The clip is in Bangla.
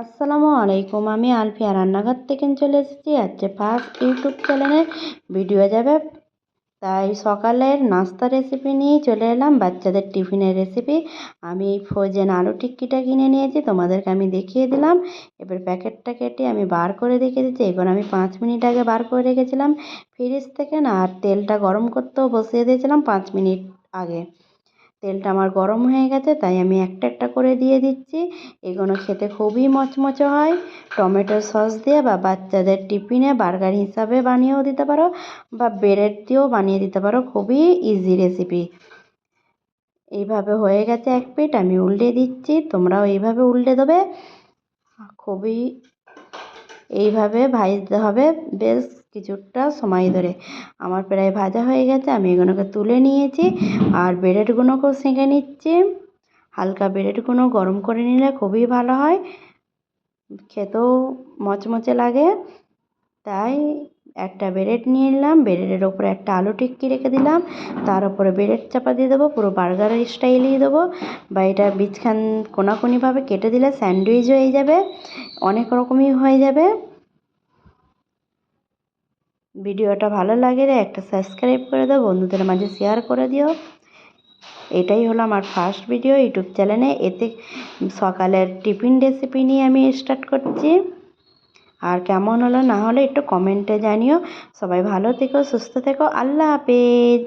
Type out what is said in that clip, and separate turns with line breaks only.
আসসালামু আলাইকুম। আমি আলফিয়া রান্নাঘর থেকে চলে এসেছি আজকে ফার্স্ট ইউটিউব চ্যানেলে ভিডিও যাবে। তাই সকালের নাস্তা রেসিপি নিয়েই চলে এলাম, বাচ্চাদের টিফিনের রেসিপি আমি এই ফ্রোজেন আলু টিক্কিটা কিনে নিয়েছি, তোমাদেরকে আমি দেখিয়ে দিলাম। এবার প্যাকেটটা কেটে আমি বার করে রেখে দিচ্ছি। এখন আমি পাঁচ মিনিট আগে বার করে রেখেছিলাম। ফ্রিজ থেকে না, আর তেলটা গরম করতেও বসিয়ে দিয়েছিলাম পাঁচ মিনিট আগে। তেলটা আমার গরম হয়ে গেছে, তাই আমি একটা একটা করে দিয়ে দিচ্ছি। এগুলো খেতে খুবই মচমচে হয়। টমেটো সস দিয়ে বা বাচ্চাদের টিফিনে বার্গার হিসাবে বানিয়েও দিতে পারো বা ব্রেড দিয়েও বানিয়ে দিতে পারো, খুবই ইজি রেসিপি এইভাবে হয়ে গেছে এক পিঠ, আমি উল্টে দিচ্ছি, তোমরাও এইভাবে উল্টে দেবে। খুবই এইভাবে ভাজতে হবে বেশ কিছুটা সময় ধরে। আমার প্রায় ভাজা হয়ে গেছে, আমি এগুলোকে তুলে নিয়েছি আর ব্রেডগুলোকেও সেঁকে নিচ্ছি। হালকা ব্রেডগুলো গরম করে নিলে খুবই ভালো হয়। খেতেও মচমচে লাগে, তাই একটা ব্রেড নিয়ে নিলাম ব্রেডের ওপরে একটা আলু টিক্কি রেখে দিলাম, তার উপরে ব্রেড চাপা দিয়ে দেবো, পুরো বার্গারের স্টাইলেই দেবো। বা এটা বীজখান কোনাকুনিভাবে কেটে দিলে স্যান্ডউইচ হয়ে যাবে, অনেক রকমই হয়ে যাবে। ভিডিওটা ভালো লাগলে একটা সাবস্ক্রাইব করে দাও, বন্ধুদের মাঝে শেয়ার করে দিও। এটাই হলো আমার ফার্স্ট ভিডিও ইউটিউব চ্যানেলে এতে সকালের টিফিন রেসিপি নিয়ে আমি স্টার্ট করছি। আর কেমন হলো না হলো একটু কমেন্টে জানিও। সবাই ভালো থেকো, সুস্থ থেকো, আল্লাহ হাফেজ।